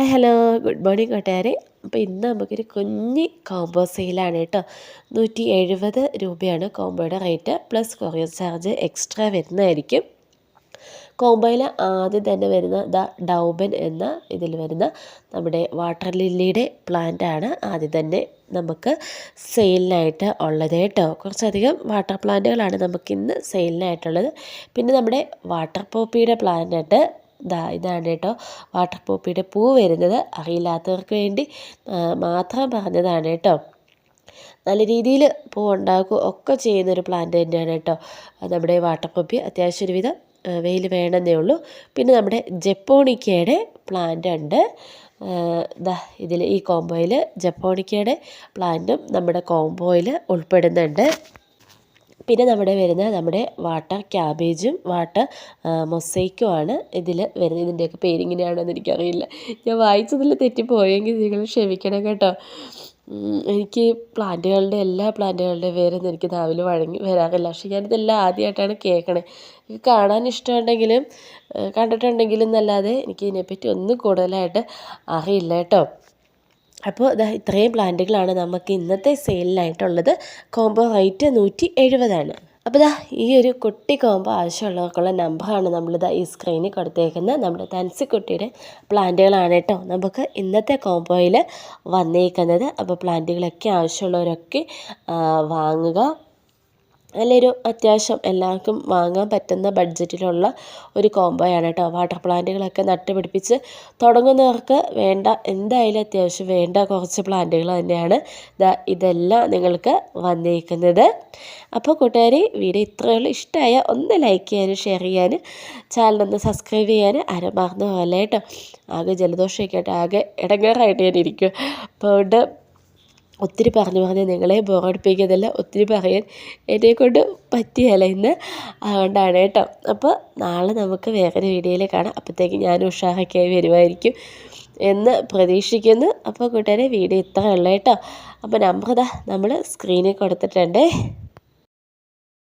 Hi hello good morning കൂട്ടുകാരെ അപ്പോൾ ഇന്ന് നമുക്കൊരു കുഞ്ഞ് കോംബോ സെയിലാണ് കേട്ടോ. നൂറ്റി എഴുപത് രൂപയാണ് കോംബോയുടെ rate plus courier charge extra വരുന്നതായിരിക്കും. കോംബോയിൽ ആദ്യം തന്നെ വരുന്ന ദ ഡൗബൻ എന്ന ഇതിൽ വരുന്ന നമ്മുടെ വാട്ടർ ലില്ലിയുടെ പ്ലാന്റ് ആണ് ആദ്യം തന്നെ നമുക്ക് സെയിലിനായിട്ട് ഉള്ളത് കേട്ടോ. കുറച്ചധികം വാട്ടർ പ്ലാന്റുകളാണ് നമുക്കിന്ന് സെയിലിനായിട്ടുള്ളത് പിന്നെ നമ്മുടെ വാട്ടർ പോപ്പിയുടെ പ്ലാന്റ് ദാ ഇതാണ് കേട്ടോ വാട്ടർ പോപ്പിയുടെ പൂ വരുന്നത്. അറിയില്ലാത്തവർക്ക് വേണ്ടി മാത്രം പറഞ്ഞതാണ് കേട്ടോ. നല്ല രീതിയിൽ പൂ ഉണ്ടാക്കുക ഒക്കെ ചെയ്യുന്നൊരു പ്ലാന്റ് തന്നെയാണ് കേട്ടോ. നമ്മുടെ വാട്ടർ പോപ്പി അത്യാവശ്യം ഒരുവിധം വെയിൽ വേണമെന്നേ ഉള്ളൂ. പിന്നെ നമ്മുടെ ജപ്പോണിക്കയുടെ പ്ലാന്റ് ഉണ്ട്. ദാ ഇതിൽ ഈ കോംബോയിൽ ജപ്പോണിക്കയുടെ പ്ലാന്റും നമ്മുടെ കോംബോയിൽ ഉൾപ്പെടുന്നുണ്ട്. പിന്നെ നമ്മുടെ വരുന്ന നമ്മുടെ വാട്ടർ ക്യാബേജും വാട്ടർ മൊസൈക്കും ആണ് ഇതിൽ വരുന്നത്. ഇതിന്റെയൊക്കെ പേരിങ്ങനെയാണെന്ന് എനിക്കറിയില്ല. ഞാൻ വായിച്ചതിൽ തെറ്റിപ്പോയെങ്കിൽ നിങ്ങൾ ക്ഷമിക്കണം കേട്ടോ. എനിക്ക് പ്ലാന്റുകളുടെ എല്ലാ പ്ലാന്റുകളുടെ പേരൊന്നും എനിക്ക് നാവിൽ വഴങ്ങി വരാറില്ല. പക്ഷെ ഞാനിതെല്ലാം ആദ്യമായിട്ടാണ് കേൾക്കണേ. എനിക്ക് കാണാൻ ഇഷ്ടമുണ്ടെങ്കിലും കണ്ടിട്ടുണ്ടെങ്കിലും എന്നല്ലാതെ എനിക്ക് ഇതിനെപ്പറ്റി ഒന്നും കൂടുതലായിട്ട് അറിയില്ല കേട്ടോ. അപ്പോൾ ഇതാ ഇത്രയും പ്ലാന്റുകളാണ് നമുക്ക് ഇന്നത്തെ സെയിലിനായിട്ടുള്ളത്. കോംബോ റേറ്റ് നൂറ്റി എഴുപതാണ് അപ്പോൾ ഇതാ ഈ ഒരു കുട്ടി കോംബോ ആവശ്യമുള്ളവർക്കുള്ള നമ്പറാണ് നമ്മളിതാ ഈ സ്ക്രീനിൽ കൊടുത്തേക്കുന്നത്. നമ്മുടെ തൻസിക്കുട്ടിയുടെ പ്ലാന്റുകളാണ് കേട്ടോ. നമുക്ക് ഇന്നത്തെ കോംബോയിൽ വന്നേക്കുന്നത്. അപ്പോൾ പ്ലാന്റുകളൊക്കെ ആവശ്യമുള്ളവരൊക്കെ വാങ്ങുക. നല്ലൊരു അത്യാവശ്യം എല്ലാവർക്കും വാങ്ങാൻ പറ്റുന്ന ബഡ്ജറ്റിലുള്ള ഒരു കോംബോയാണ് കേട്ടോ. വാട്ടർ പ്ലാന്റുകളൊക്കെ നട്ടുപിടിപ്പിച്ച് തുടങ്ങുന്നവർക്ക് വേണ്ട എന്തായാലും അത്യാവശ്യം വേണ്ട കുറച്ച് പ്ലാന്റുകൾ തന്നെയാണ് ഇതെല്ലാം നിങ്ങൾക്ക് വന്നിരിക്കുന്നത് അപ്പോൾ കൂട്ടുകാരി വീഡിയോ ഇത്രയേ ഉള്ളൂ ഇഷ്ടമായ ഒന്ന് ലൈക്ക് ചെയ്യാനും ഷെയർ ചെയ്യാനും ചാനലൊന്ന് സബ്സ്ക്രൈബ് ചെയ്യാനും ആരും മറന്നു പോലെ കേട്ടോ. ആകെ ജലദോഷമൊക്കെ ആകെ ഇടങ്ങേറായിട്ട് ഞാൻ ഇരിക്കും അപ്പോൾ ഒത്തിരി പറഞ്ഞു പറഞ്ഞ് നിങ്ങളെ ബോറടിപ്പിക്കുന്നില്ല ഒത്തിരി പറയാൻ എന്നെക്കൊണ്ട് പറ്റിയല്ല ഇന്ന്. അതുകൊണ്ടാണ് കേട്ടോ. അപ്പോൾ നാളെ നമുക്ക് വേറൊരു വീഡിയോയിൽ കാണാം. അപ്പോഴത്തേക്ക് ഞാൻ ഉഷാറൊക്കെയായി വരുമായിരിക്കും എന്ന് പ്രതീക്ഷിക്കുന്നു. അപ്പോൾ കൂട്ടുകാരെ വീഡിയോ ഇത്ര ഉള്ളൂ കേട്ടോ. അപ്പോൾ നമ്പർ നമ്മൾ സ്ക്രീനിൽ കൊടുത്തിട്ടുണ്ട്.